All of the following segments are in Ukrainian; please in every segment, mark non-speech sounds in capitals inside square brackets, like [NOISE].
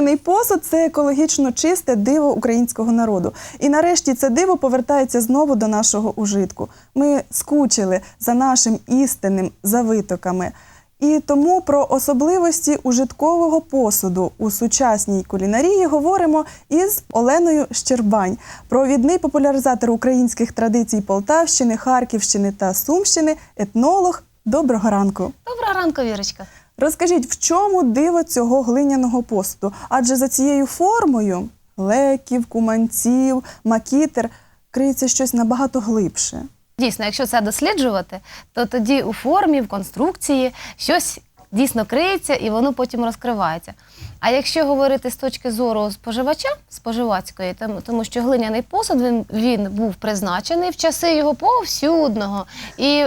глиняний посуд це екологічно чисте диво українського народу. І нарешті це диво повертається знову до нашого ужитку. Ми скучили за нашим істинним завитоками. І тому про особливості ужиткового посуду у сучасній кулінарії говоримо із Оленою Щербань, провідний популяризатор українських традицій Полтавщини, Харківщини та Сумщини, етнолог. Доброго ранку. Доброго ранку, Вірочка. Розкажіть, в чому диво цього глиняного посуду? Адже за цією формою леків, куманців, макітер криється щось набагато глибше. Дійсно, якщо це досліджувати, то тоді у формі, в конструкції щось дійсно криється і воно потім розкривається. А якщо говорити з точки зору споживача, споживацької, тому, що глиняний посуд він, він був призначений в часи його повсюдного і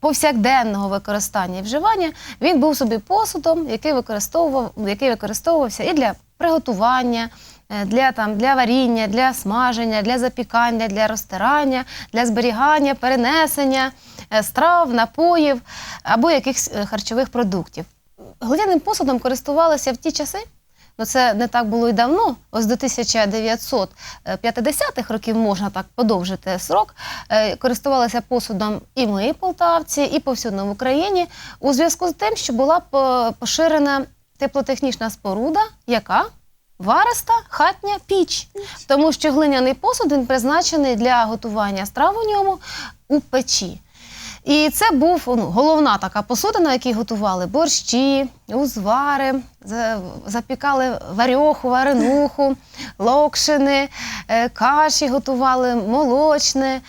повсякденного використання і вживання, він був собі посудом, який використовував, який використовувався і для приготування, е, для, там, для варіння, для смаження, для запікання, для розтирання, для зберігання, перенесення е, страв, напоїв або якихось е, харчових продуктів. Глиняним посудом користувалися в ті часи. Ну, це не так було й давно. Ось до 1950-х років можна так подовжити срок. е, Користувалися посудом і ми, полтавці, і повсюдно в Україні, у зв'язку з тим, що була поширена теплотехнічна споруда, яка вариста хатня піч. Тому що глиняний посуд він призначений для готування страв у ньому у печі. І це був ну, головна така посудина, на якій готували борщі, узвари, за- запікали варьоху, варенуху, локшини, е, каші готували, молочне.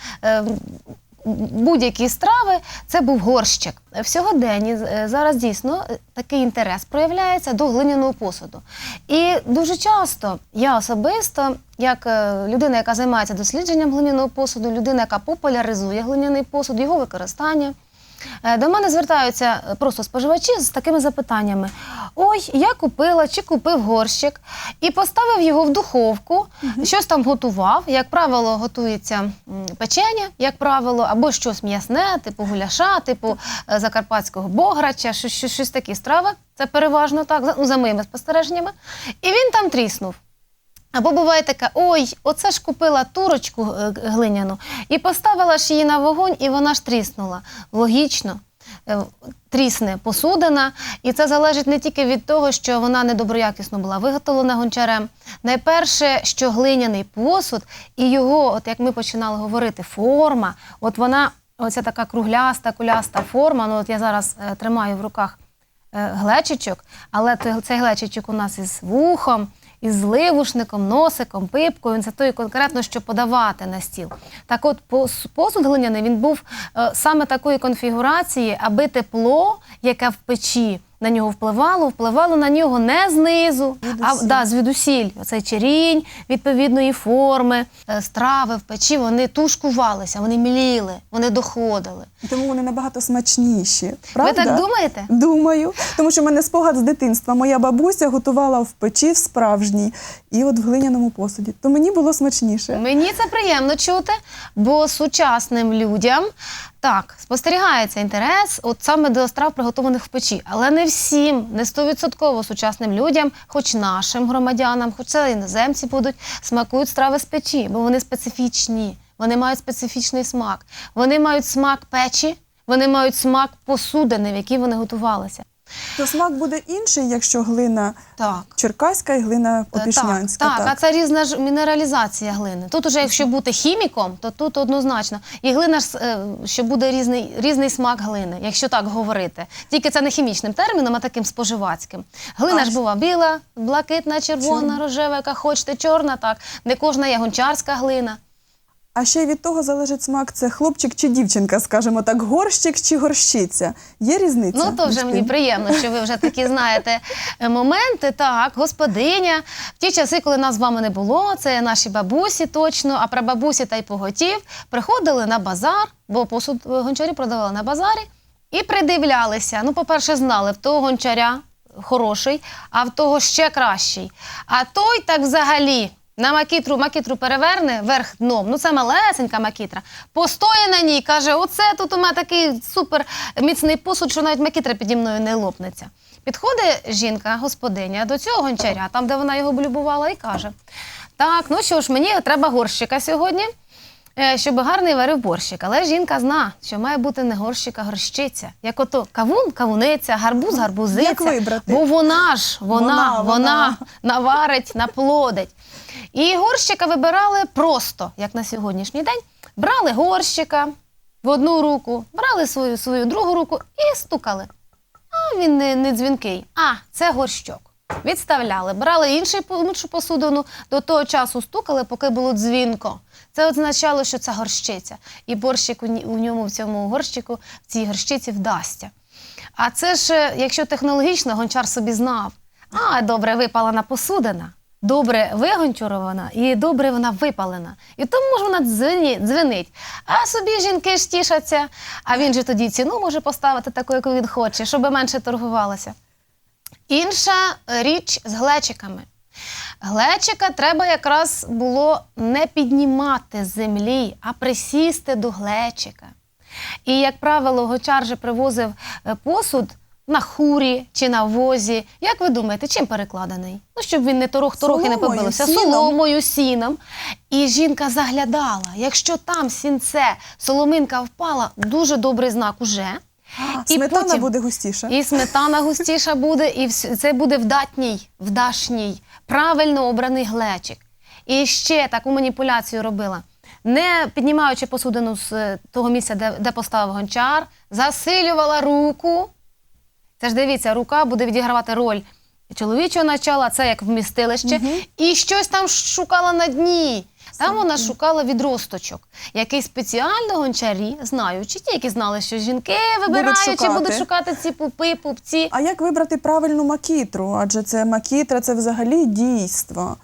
Будь-які страви це був горщик. В сьогоденні е, зараз дійсно е, такий інтерес проявляється до глиняного посуду. І дуже часто я особисто, як е, людина, яка займається дослідженням глиняного посуду, людина, яка популяризує глиняний посуд, його використання. Е, До мене звертаються е, просто споживачі з такими запитаннями: ой, я купила чи купив горщик і поставив його в духовку, щось там готував. Як правило, готується печення, як правило, або щось м'ясне, типу гуляша, типу е, закарпатського бограча, щось, щось, щось такі страви. Це переважно так, за, ну, за моїми спостереженнями. І він там тріснув. Або буває таке, ой, оце ж купила турочку е, глиняну і поставила ж її на вогонь, і вона ж тріснула. Логічно, е, трісне посудина, і це залежить не тільки від того, що вона недоброякісно була виготовлена гончарем. Найперше, що глиняний посуд і його, от як ми починали говорити, форма, от вона, оця така кругляста, куляста форма. Ну от я зараз е, тримаю в руках глечичок, але цей глечичок у нас із вухом, із зливушником, носиком, пипкою. Це той конкретно, що подавати на стіл. Так от пос- посуд глиняний він був е, саме такої конфігурації, аби тепло, яке в печі на нього впливало, впливало на нього не знизу, а да, звідусіль. Оцей черінь відповідної форми, е, страви в печі, вони тушкувалися, вони міліли, вони доходили. Тому вони набагато смачніші. Правда? Ви так думаєте? Думаю, тому що в мене спогад з дитинства. Моя бабуся готувала в печі в справжній і от в глиняному посуді. То мені було смачніше. Мені це приємно чути, бо сучасним людям так спостерігається інтерес от саме до страв, приготованих в печі. Але не всім, не стовідсотково сучасним людям, хоч нашим громадянам, хоч це іноземці будуть, смакують страви з печі, бо вони специфічні, вони мають специфічний смак. Вони мають смак печі, вони мають смак посудини, в якій вони готувалися. То смак буде інший, якщо глина Так. черкаська і глина Е, опішнянська. Так, так, а це різна ж мінералізація глини. Тут уже, якщо бути хіміком, то тут однозначно. І глина ж, е, що буде різний, різний смак глини, якщо так говорити. Тільки це не хімічним терміном, а таким споживацьким. Глина А ж бува біла, блакитна, червона, Чорна. рожева, яка хочете, чорна, так. Не кожна є гончарська глина. А ще й від того залежить смак, це хлопчик чи дівчинка, скажімо так, горщик чи горщиця. Є різниця? Ну, то вже мені приємно, що ви вже такі знаєте е, моменти. Так, господиня. В ті часи, коли нас з вами не було, це наші бабусі точно, а прабабусі та й поготів приходили на базар, бо посуд е, гончарі продавали на базарі, і придивлялися. Ну, по-перше, знали в того гончаря хороший, а в того ще кращий. А той так взагалі на макітру, макітру переверне вверх дном. Ну це малесенька макітра. Постоє на ній, каже: оце тут у мене такий супер міцний посуд, що навіть макітра піді мною не лопнеться. Підходить жінка, господиня, до цього гончаря, там, де вона його блюбувала, і каже: Так, ну що ж, мені треба горщика сьогодні, е, щоб гарний варив борщик. Але жінка зна, що має бути не горщик, а горщиця. Як ото кавун, кавуниця, гарбуз, гарбузиця. Як вибрати? Бо вона ж, вона, Вона, вона, вона. наварить, наплодить. І горщика вибирали просто, як на сьогоднішній день. Брали горщика в одну руку, брали свою свою другу руку і стукали. А він не, не дзвінкий. А, це горщок. Відставляли, брали іншу посудину, до того часу стукали, поки було дзвінко. Це означало, що це горщиця. І борщик у, ньому в цьому горщику, в цій горщиці вдасться. А це ж, е, якщо технологічно, гончар собі знав. А, добре випалена посудина, добре вигончурована і добре вона випалена. І тому ж вона дзвенить. А собі жінки ж тішаться, а він же тоді ціну може поставити таку, яку він хоче, щоб менше торгувалося. Інша річ з глечиками. Глечика треба якраз було не піднімати з землі, а присісти до глечика. І, як правило, гочар же привозив е, посуд на хурі чи на возі. Як ви думаєте, чим перекладений? Ну, щоб він не торох-торох і не побилося. сіном. Соломою, сіном. І жінка заглядала. Якщо там сінце, соломинка впала, дуже добрий знак уже. А, І Сметана потім- буде густіша. І сметана густіша буде, і це буде вдатній, вдашній, правильно обраний глечик. І ще таку маніпуляцію робила. Не піднімаючи посудину з е, того місця, де, де поставив гончар, засилювала руку. Це ж дивіться, рука буде відігравати роль чоловічого начала, це як вмістилище, і щось там шукала на дні. Там вона шукала відросточок, який спеціально гончарі, знаючи, ті, які знали, що жінки вибираючи, шукати. будуть шукати ці пупи, пупці. А як вибрати правильну макітру? Адже це макітра це взагалі дійство.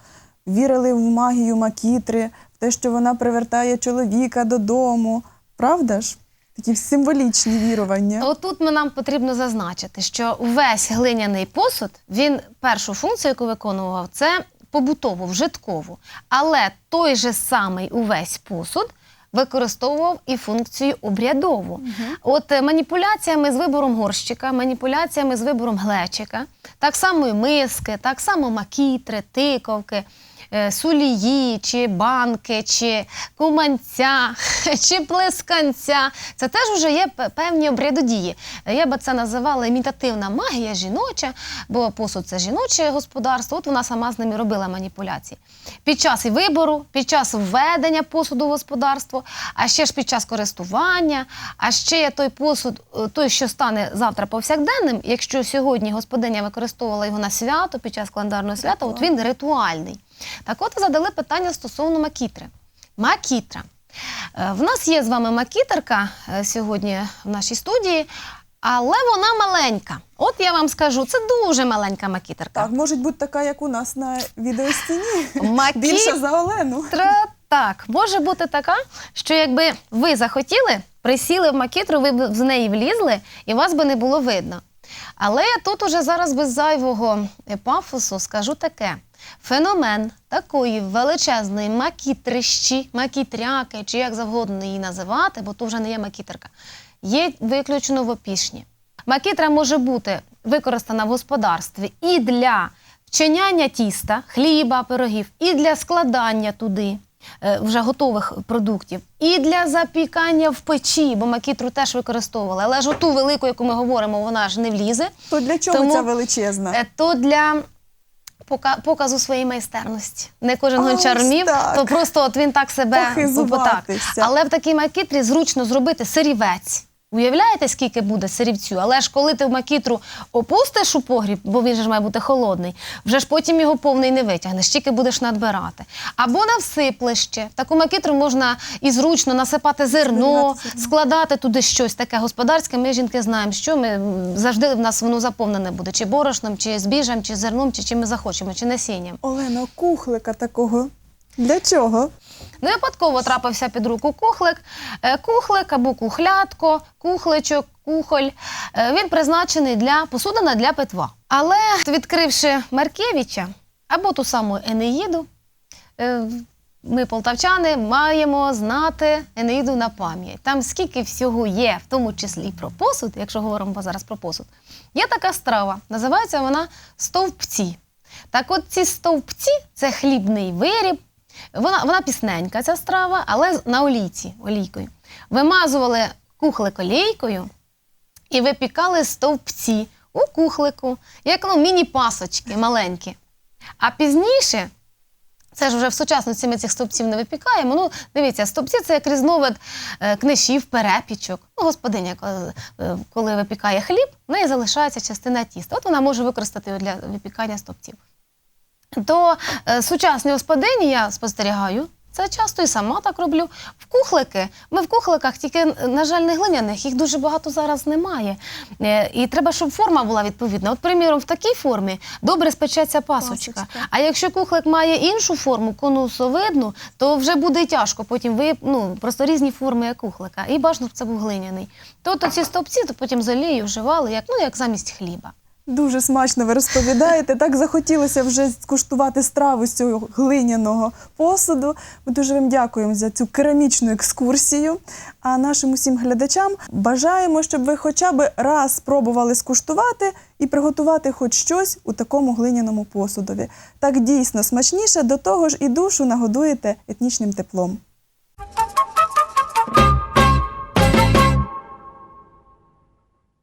Вірили в магію макітри, в те, що вона привертає чоловіка додому. Правда ж? Такі символічні вірування. Отут ми нам потрібно зазначити, що увесь глиняний посуд він першу функцію, яку виконував, це побутову, вжиткову. Але той же самий увесь посуд використовував і функцію обрядову. От е, маніпуляціями з вибором горщика, маніпуляціями з вибором глечика, так само і миски, так само макітри, тиковки. Е, Сулії, чи банки, чи куманця, [LAUGHS] чи плесканця. Це теж вже є певні обрядодії. Я би це називала імітативна магія жіноча, бо посуд це жіноче господарство. От вона сама з ними робила маніпуляції. Під час і вибору, під час введення посуду в господарство, а ще ж під час користування, а ще є той посуд, е, той, що стане завтра повсякденним. Якщо сьогодні господиня використовувала його на свято, під час календарного свята, от він ритуальний. Так от задали питання стосовно макітри. Макітра. Е, В нас є з вами макітерка е, сьогодні в нашій студії, але вона маленька. От я вам скажу, це дуже маленька макітерка. Так, може бути така, як у нас на відеостіні. Макі- Більша за Олену. Так, може бути така, що якби ви захотіли, присіли в макітру, ви б з неї влізли, і вас би не було видно. Але я тут уже зараз без зайвого е, пафосу скажу таке: феномен такої величезної макітрищі, макітряки, чи як завгодно її називати, бо то вже не є макітерка, є виключно в опішні. Макітра може бути використана в господарстві і для вчиняння тіста, хліба, пирогів, і для складання туди е, вже готових продуктів, і для запікання в печі, бо макітру теж використовували. Але ж оту велику, яку ми говоримо, вона ж не влізе. То для чого Тому- ця величезна? Е, То для пока- показу своєї майстерності. Не кожен гончар вмів, то просто от він так себе Похизуватися. так. Але в такій макітрі зручно зробити сирівець. Уявляєте, скільки буде сирівцю? Але ж коли ти в макітру опустиш у погріб, бо він же ж має бути холодний, вже ж потім його повний не витягнеш, тільки будеш надбирати. Або навсиплеш ще. В таку макітру можна і зручно насипати зерно, складати туди щось таке господарське. Ми жінки знаємо, що ми завжди в нас воно заповнене буде, чи борошном, чи збіжем, чи зерном, чи чим ми захочемо, чи насінням. Олено, кухлика такого. Для чого? Не випадково трапився під руку кухлик. Е, Кухлик або кухлятко, кухличок, кухоль. Е, Він призначений для посудина для питва. Але відкривши Маркевича або ту саму Енеїду, е, ми, полтавчани, маємо знати Енеїду на пам'ять. Там скільки всього є, в тому числі про посуд, якщо говоримо зараз про посуд, є така страва, називається вона стовпці. Так от ці стовпці це хлібний виріб. Вона, вона пісненька, ця страва, але на олійці, олійкою. Вимазували кухлик олійкою і випікали стовпці у кухлику, як ну, міні-пасочки маленькі. А пізніше, це ж вже в сучасності ми цих стовпців не випікаємо. Ну, дивіться, стовпці це як різновид е, книшів, перепічок. Ну, господиня, коли, е, випікає хліб, в неї залишається частина тіста. От вона може використати для випікання стовпців. То е, сучасні господині я спостерігаю. Це часто і сама так роблю. В кухлики. Ми в кухликах, тільки, на жаль, не глиняних, їх дуже багато зараз немає. Е, І треба, щоб форма була відповідна. От, приміром, в такій формі добре спечеться пасочка. Пасочка. А якщо кухлик має іншу форму, конусовидну, то вже буде тяжко. Потім ви ну, просто різні форми як кухлика. І бажано, щоб це був глиняний. То, то ці стовпці то потім з олією вживали, як, ну, як замість хліба. Дуже смачно ви розповідаєте. Так захотілося вже скуштувати страву з цього глиняного посуду. Ми дуже вам дякуємо за цю керамічну екскурсію. А нашим усім глядачам бажаємо, щоб ви хоча б раз спробували скуштувати і приготувати хоч щось у такому глиняному посудові. Так дійсно смачніше, до того ж і душу нагодуєте етнічним теплом.